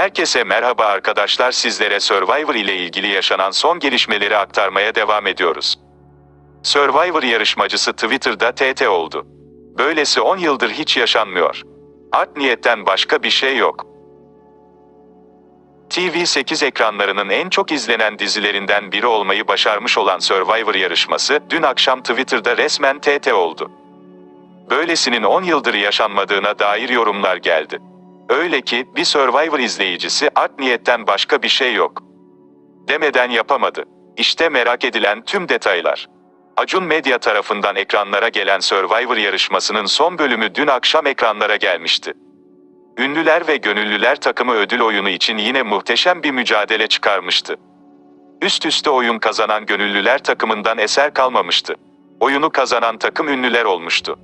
Herkese merhaba arkadaşlar sizlere Survivor ile ilgili yaşanan son gelişmeleri aktarmaya devam ediyoruz. Survivor yarışmacısı Twitter'da TT oldu. Böylesi 10 yıldır hiç yaşanmıyor. Art niyetten başka bir şey yok. TV8 ekranlarının en çok izlenen dizilerinden biri olmayı başarmış olan Survivor yarışması dün akşam Twitter'da resmen TT oldu. Böylesinin 10 yıldır yaşanmadığına dair yorumlar geldi. Öyle ki bir Survivor izleyicisi art niyetten başka bir şey yok. Demeden yapamadı. İşte merak edilen tüm detaylar. Acun Medya tarafından ekranlara gelen Survivor yarışmasının son bölümü dün akşam ekranlara gelmişti. Ünlüler ve gönüllüler takımı ödül oyunu için yine muhteşem bir mücadele çıkarmıştı. Üst üste oyun kazanan gönüllüler takımından eser kalmamıştı. Oyunu kazanan takım ünlüler olmuştu.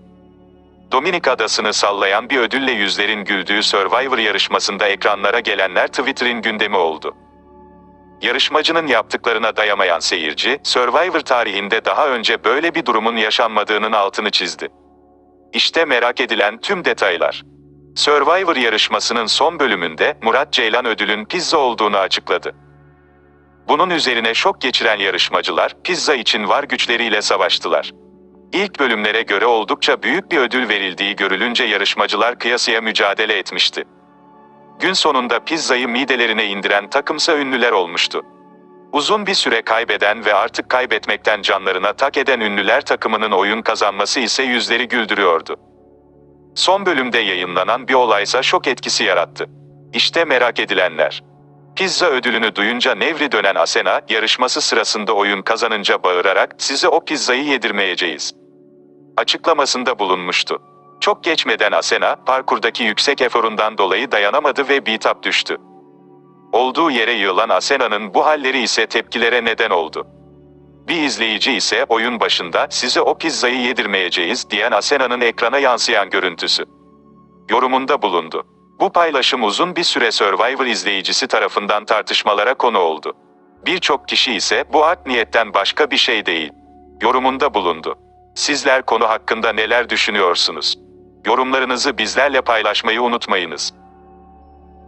Dominik adasını sallayan bir ödülle yüzlerin güldüğü Survivor yarışmasında ekranlara gelenler Twitter'ın gündemi oldu. Yarışmacının yaptıklarına dayamayan seyirci, Survivor tarihinde daha önce böyle bir durumun yaşanmadığının altını çizdi. İşte merak edilen tüm detaylar. Survivor yarışmasının son bölümünde Murat Ceylan ödülün pizza olduğunu açıkladı. Bunun üzerine şok geçiren yarışmacılar pizza için var güçleriyle savaştılar. İlk bölümlere göre oldukça büyük bir ödül verildiği görülünce yarışmacılar kıyasıya mücadele etmişti. Gün sonunda pizzayı midelerine indiren takımsa ünlüler olmuştu. Uzun bir süre kaybeden ve artık kaybetmekten canlarına tak eden ünlüler takımının oyun kazanması ise yüzleri güldürüyordu. Son bölümde yayınlanan bir olaysa şok etkisi yarattı. İşte merak edilenler. Pizza ödülünü duyunca nevri dönen Asena, yarışması sırasında oyun kazanınca bağırarak size o pizzayı yedirmeyeceğiz. Açıklamasında bulunmuştu. Çok geçmeden Asena, parkurdaki yüksek eforundan dolayı dayanamadı ve bitap düştü. Olduğu yere yığılan Asena'nın bu halleri ise tepkilere neden oldu. Bir izleyici ise oyun başında size o pizzayı yedirmeyeceğiz diyen Asena'nın ekrana yansıyan görüntüsü. Yorumunda bulundu. Bu paylaşım uzun bir süre Survivor izleyicisi tarafından tartışmalara konu oldu. Birçok kişi ise bu art niyetten başka bir şey değil. Yorumunda bulundu. Sizler konu hakkında neler düşünüyorsunuz? Yorumlarınızı bizlerle paylaşmayı unutmayınız.